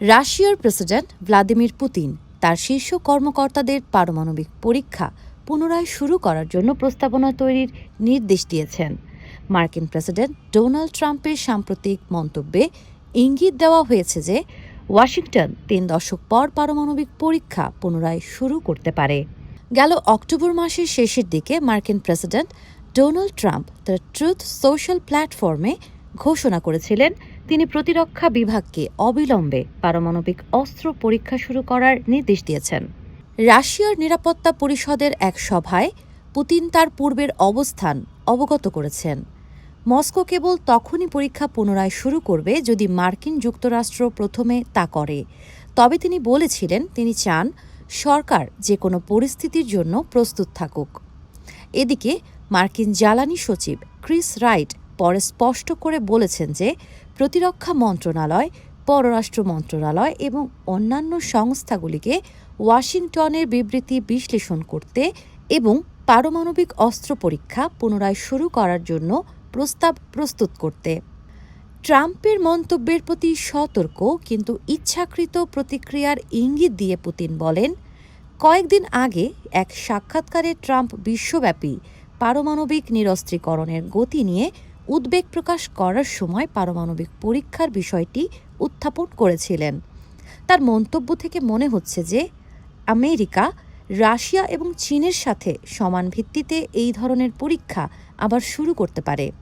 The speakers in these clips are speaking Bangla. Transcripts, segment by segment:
রাশিয়ার প্রেসিডেন্ট ভ্লাদিমির পুতিন তার শীর্ষ কর্মকর্তাদের পারমাণবিক পরীক্ষা পুনরায় শুরু করার জন্য প্রস্তাবনা তৈরির নির্দেশ দিয়েছেন। মার্কিন প্রেসিডেন্ট ডোনাল্ড ট্রাম্পের সাম্প্রতিক মন্তব্যে ইঙ্গিত দেওয়া হয়েছে যে ওয়াশিংটন তিন দশক পর পারমাণবিক পরীক্ষা পুনরায় শুরু করতে পারে। গেল অক্টোবর মাসের শেষের দিকে মার্কিন প্রেসিডেন্ট ডোনাল্ড ট্রাম্প তার ট্রুথ সোশ্যাল প্ল্যাটফর্মে ঘোষণা করেছিলেন তিনি প্রতিরক্ষা বিভাগকে অবিলম্বে পারমাণবিক অস্ত্র পরীক্ষা শুরু করার নির্দেশ দিয়েছেন। রাশিয়ার নিরাপত্তা পরিষদের এক সভায় পুতিন তার পূর্বের অবস্থান অবগত করেছেন। মস্কো কেবল তখনই পরীক্ষা পুনরায় শুরু করবে যদি মার্কিন যুক্তরাষ্ট্র প্রথমে তা করে। তবে তিনি বলেছিলেন, তিনি চান সরকার যে কোনো পরিস্থিতির জন্য প্রস্তুত থাকুক। এদিকে মার্কিন জ্বালানি সচিব ক্রিস রাইট পরে স্পষ্ট করে বলেছেন যে প্রতিরক্ষা মন্ত্রণালয়, পররাষ্ট্র মন্ত্রণালয় এবং অন্যান্য সংস্থাগুলিকে ওয়াশিংটনের বিবৃতি বিশ্লেষণ করতে এবং পারমাণবিক অস্ত্র পরীক্ষা পুনরায় শুরু করার জন্য প্রস্তাব প্রস্তুত করতে। ট্রাম্পের মন্তব্যের প্রতি সতর্ক কিন্তু ইচ্ছাকৃত প্রতিক্রিয়ার ইঙ্গিত দিয়ে পুতিন বলেন, কয়েকদিন আগে এক সাক্ষাৎকারে ট্রাম্প বিশ্বব্যাপী পারমাণবিক নিরস্ত্রীকরণের গতি নিয়ে উদ্বেগ প্রকাশ করার সময় পারমাণবিক পরীক্ষার বিষয়টি উত্থাপন করেছিলেন। তার মন্তব্য থেকে মনে হচ্ছে যে, আমেরিকা, রাশিয়া এবং চীনের সাথে সমান ভিত্তিতে এই ধরনের পরীক্ষা আবার শুরু করতে পারে।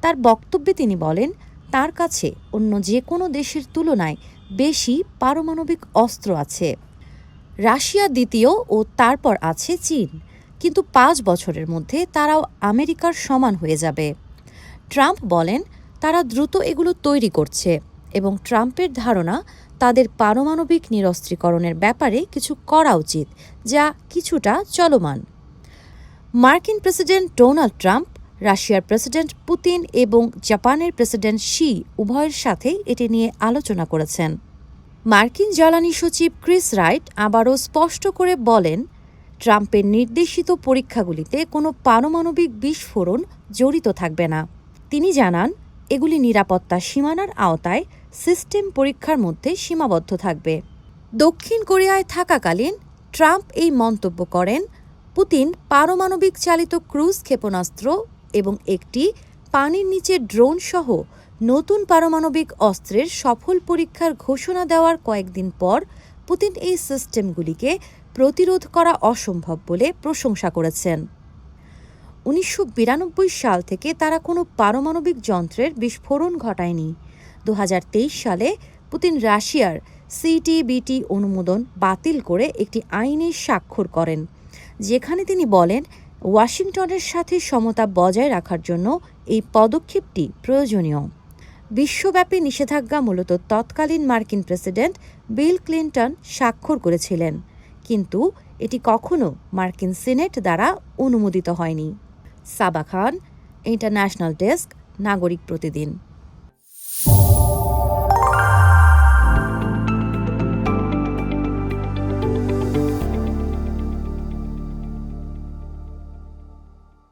তার বক্তব্যে তিনি বলেন, তার কাছে অন্য যে কোনো দেশের তুলনায় বেশি পারমাণবিক অস্ত্র আছে। রাশিয়া দ্বিতীয় ও তারপর আছে চীন। কিন্তু পাঁচ বছরের মধ্যে তারাও আমেরিকার সমান হয়ে যাবে। ট্রাম্প বলেন, তারা দ্রুত এগুলো তৈরি করছে এবং ট্রাম্পের ধারণা তাদের পারমাণবিক নিরস্ত্রীকরণের ব্যাপারে কিছু করা উচিত, যা কিছুটা চলমান। মার্কিন প্রেসিডেন্ট ডোনাল্ড ট্রাম্প, রাশিয়ার প্রেসিডেন্ট পুতিন এবং জাপানের প্রেসিডেন্ট শি উভয়ের সাথেই এটি নিয়ে আলোচনা করেছেন। মার্কিন জ্বালানি সচিব ক্রিস রাইট আবারও স্পষ্ট করে বলেন, ট্রাম্পের নির্দেশিত পরীক্ষাগুলিতে কোনো পারমাণবিক বিস্ফোরণ জড়িত থাকবে না। তিনি জানান, এগুলি নিরাপত্তা সীমানার আওতায় সিস্টেম পরীক্ষার মধ্যে সীমাবদ্ধ থাকবে। দক্ষিণ কোরিয়ায় থাকাকালীন ট্রাম্প এই মন্তব্য করেন, পুতিন পারমাণবিক চালিত ক্রুজ ক্ষেপণাস্ত্র এবং একটি পানির নিচে ড্রোন সহ নতুন পারমাণবিক অস্ত্রের সফল পরীক্ষার ঘোষণা দেওয়ার কয়েকদিন পর পুতিন এই সিস্টেমগুলিকে প্রতিরোধ করা অসম্ভব বলে প্রশংসা করেছেন। উনিশশো বিরানব্বই সাল থেকে তারা কোনো পারমাণবিক যন্ত্রের বিস্ফোরণ ঘটায়নি। দু হাজার তেইশ সালে পুতিন রাশিয়ার সিটিবিটি অনুমোদন বাতিল করে একটি আইনে স্বাক্ষর করেন, যেখানে তিনি বলেন, ওয়াশিংটনের সাথে সমতা বজায় রাখার জন্য এই পদক্ষেপটি প্রয়োজনীয়। বিশ্বব্যাপী নিষেধাজ্ঞা মূলত তৎকালীন মার্কিন প্রেসিডেন্ট বিল ক্লিন্টন স্বাক্ষর করেছিলেন, কিন্তু এটি কখনো মার্কিন সিনেট দ্বারা অনুমোদিত হয়নি। সাবা খান ইন্টারন্যাশনাল ডেস্ক নাগরিক প্রতিদিন।